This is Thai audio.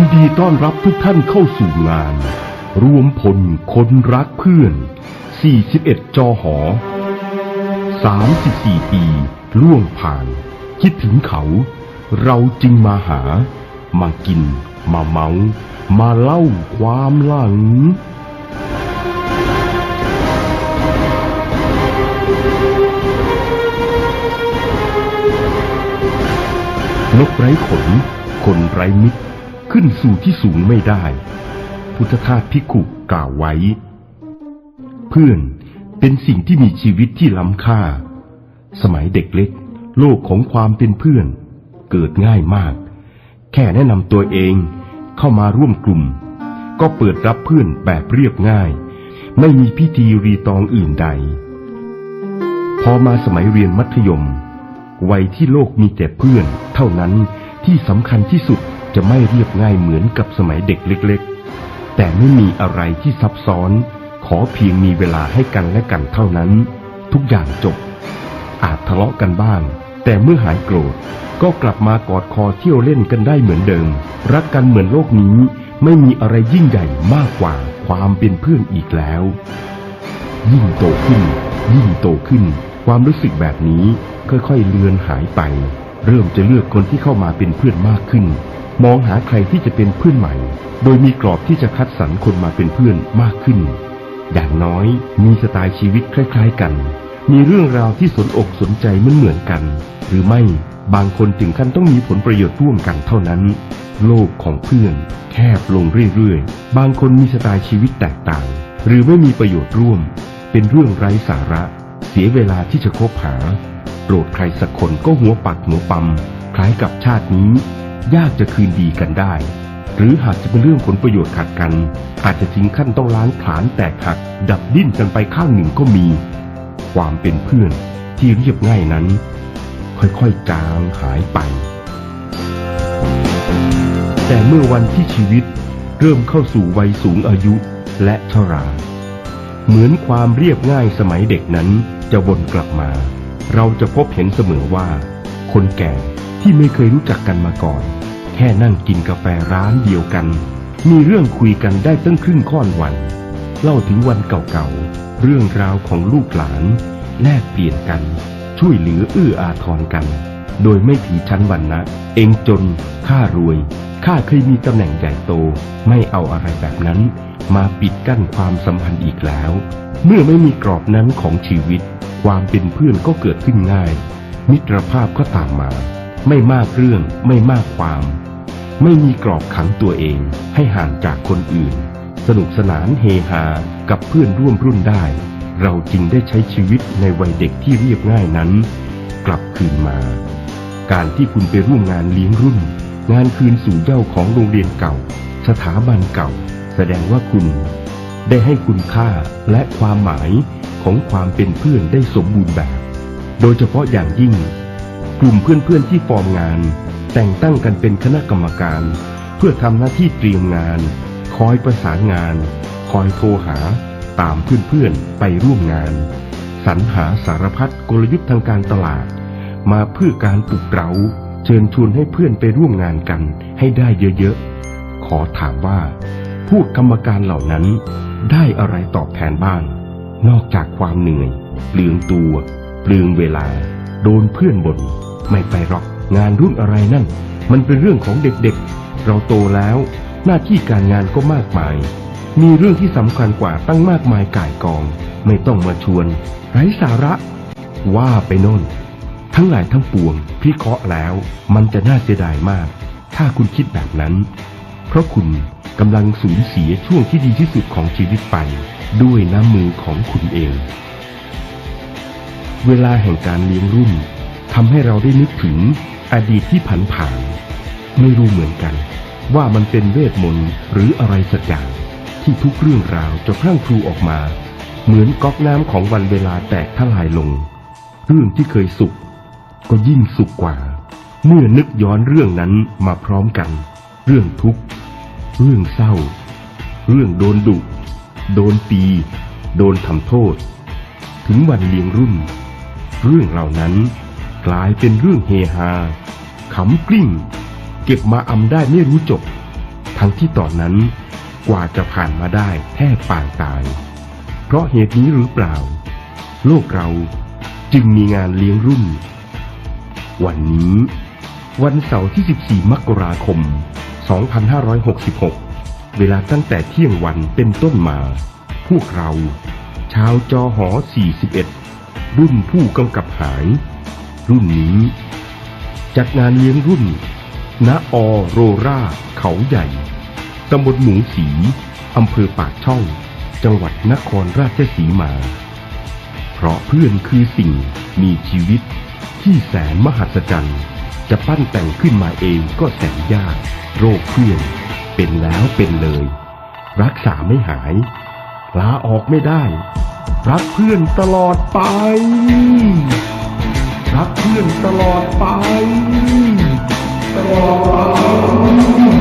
ินดีต้อนรับทุกท่านเข้าสู่งาน รวมพลคนรักเพื่อน 41 จอหอ 34 ปีล่วงผ่าน คิดถึงเขา เราจึงมาหา มากิน มาเมา มาเล่าความหลังนกไร้ขน คนไร้มิตร ขึ้นสู่ที่สูงไม่ได้ พุทธทาสพิกุกล่าวไว้ เพื่อนเป็นสิ่งที่มีชีวิตที่ล้ำค่า สมัยเด็กเล็ก โลกของความเป็นเพื่อน เกิดง่ายมาก แค่แนะนำตัวเองเข้ามาร่วมกลุ่ม ก็เปิดรับเพื่อนแบบเรียบง่าย ไม่มีพิธีรีตองอื่นใด พอมาสมัยเรียนมัธยม วัยที่โลกมีแต่เพื่อน เท่านั้นที่สำคัญที่สุด จะไม่เรียบง่ายเหมือนกับสมัยเด็กเล็กๆ แต่ไม่มีอะไรที่ซับซ้อน ขอเพียงมีเวลาให้กันและกันเท่านั้น ทุกอย่างจบ อาจทะเลาะกันบ้าง แต่เมื่อหายโกรธ ก็กลับมากอดคอเที่ยวเล่นกันได้เหมือนเดิม รักกันเหมือนโลกนี้ ไม่มีอะไรยิ่งใหญ่มากกว่าความเป็นเพื่อนอีกแล้ว ยิ่งโตขึ้น ยิ่งโตขึ้น ความรู้สึกแบบนี้ค่อยๆเลือนหายไป เริ่มจะเลือกคนที่เข้ามาเป็นเพื่อนมากขึ้น มองหาใครที่จะเป็นเพื่อนใหม่ โดยมีกรอบที่จะคัดสรรคนมาเป็นเพื่อนมากขึ้น อย่างน้อยมีสไตล์ชีวิตคล้าย ๆ กัน มีเรื่องราวที่สนอกสนใจเหมือนเหมือนๆกัน หรือไม่บางคนถึงขั้นต้องมีผลประโยชน์ร่วมกันเท่านั้น โลกของเพื่อนแคบลงเรื่อยๆ บางคนมีสไตล์ชีวิตแตกต่าง หรือไม่มีประโยชน์ร่วม เป็นเรื่องไร้สาระ เสียเวลาที่จะคบหาโกรธใครสักคนก็หัวปักหัวปั๊มคล้ายกับชาตินี้ ยากจะคืนดีกันได้ หรือหากจะเป็นเรื่องผลประโยชน์ขัดกัน อาจจะถึงขั้นต้องล้างผลาญแตกหัก ดับดิ้นกันไปข้างหนึ่งก็มี ความเป็นเพื่อนที่เรียบง่ายนั้น ค่อยๆจางหายไป แต่เมื่อวันที่ชีวิตเริ่มเข้าสู่วัยสูงอายุและชรา เหมือนความเรียบง่ายสมัยเด็กนั้นจะวนกลับมา เราจะพบเห็นเสมอว่า คนแก่ ที่ไม่เคยรู้จักกันมาก่อน แค่นั่งกินกาแฟร้านเดียวกัน มีเรื่องคุยกันได้ตั้งครึ่งค่อนวัน เล่าถึงวันเก่าๆ เรื่องราวของลูกหลาน แลกเปลี่ยนกัน ช่วยเหลือเอื้ออาทรกัน โดยไม่ถือชั้นวรรณะเองจน ข้ารวย ข้าเคยมีตำแหน่งใหญ่โต ไม่เอาอะไรแบบนั้น มาปิดกั้นความสัมพันธ์อีกแล้ว เมื่อไม่มีกรอบนั้นของชีวิต ความเป็นเพื่อนก็เกิดขึ้นง่าย มิตรภาพก็ตามมา ไม่มากเรื่องไม่มากความ ไม่มีกรอบขังตัวเองให้ห่างจากคนอื่น สนุกสนานเฮฮากับเพื่อนร่วมรุ่นได้ เราจึงได้ใช้ชีวิตในวัยเด็กที่เรียบง่ายนั้น กลับคืนมา การที่คุณไปร่วมงานเลี้ยงรุ่น งานคืนสู่เย้าของโรงเรียนเก่า สถาบันเก่า แสดงว่าคุณ ได้ให้คุณค่าและความหมายของความเป็นเพื่อนได้สมบูรณ์แบบ โดยเฉพาะอย่างยิ่ง กลุ่มเพื่อนๆที่ฟอร์มงาน แต่งตั้งกันเป็นคณะกรรมการ เพื่อทำหน้าที่เตรียมงาน คอยประสานงาน คอยโทรหา ตามเพื่อนๆไปร่วมงาน สรรหาสารพัดกลยุทธ์ทางการตลาด มาเพื่อการปลุกเรา เชิญชวนให้เพื่อนไปร่วมงานกันให้ได้เยอะๆ ขอถามว่า พวกกรรมการเหล่านั้น ได้อะไรตอบแทนบ้าง นอกจากความเหนื่อยเปลืองตัวเปลืองเวลา โดนเพื่อนบน่น ไม่ไปหรอกงานรุ่นอะไรนั่น มันเป็นเรื่องของเด็กๆ เราโตแล้ว หน้าที่การงานก็มากมาย มีเรื่องที่สำคัญกว่าตั้งมากมายก่ายกอง ไม่ต้องมาชวน ไร้สาระ ว่าไปน่น ทั้งหลายทั้งปวงพิเคราะห์แล้ว มันจะน่าเสียดายมาก ถ้าคุณคิดแบบนั้น เพราะคุณกำลังสูญเสียช่วงที่ดีที่สุดของชีวิตไป ด้วยน้ำมือของคุณเอง เวลาแห่งการเลี้ยงรุ่น ทำให้เราได้นึกถึงอดีตที่ผันผ่านไม่รู้เหมือนกัน ว่ามันเป็นเวทมนต์หรืออะไรสักอย่างที่ทุกเรื่องราวจะพรั่งพรูออกมา เหมือนก๊อกน้ำของวันเวลาแตกทลายลง เรื่องที่เคยสุข ก็ยิ่งสุขกว่า เมื่อนึกย้อนเรื่องนั้นมาพร้อมกัน เรื่องทุกข์เรื่องเศร้า เรื่องโดนดุ โดนตี โดนทำโทษ ถึงวันเลี้ยงรุ่น เรื่องเหล่านั้น กลายเป็นเรื่องเฮฮาขำกลิ้ง เก็บมาอำได้ไม่รู้จบ ทั้งที่ตอนนั้นกว่าจะผ่านมาได้แทบปางตาย เพราะเหตุนี้หรือเปล่า โลกเราจึงมีงานเลี้ยงรุ่น วันนี้ วันเสาร์ที่ 14 มกราคม 2566 เวลาตั้งแต่เที่ยงวันเป็นต้นมา พวกเรา ชาวจอหอ 41 รุ่นผู้กำกับหาย รุ่นนี้ จัดงานเลี้ยงรุ่นณอโรราเขาใหญ่ ตำบลหมูสี อำเภอปากช่อง จังหวัดนครราชสีมา เพราะเพื่อนคือสิ่งมีชีวิตที่แสนมหัศจรรย์ จะปั้นแต่งขึ้นมาเองก็แสนยาก โรคเพื่อน เป็นแล้วเป็นเลย รักษาไม่หาย ลาออกไม่ได้ รักเพื่อนตลอดไป รักเพื่อนตลอดไป ตลอดไป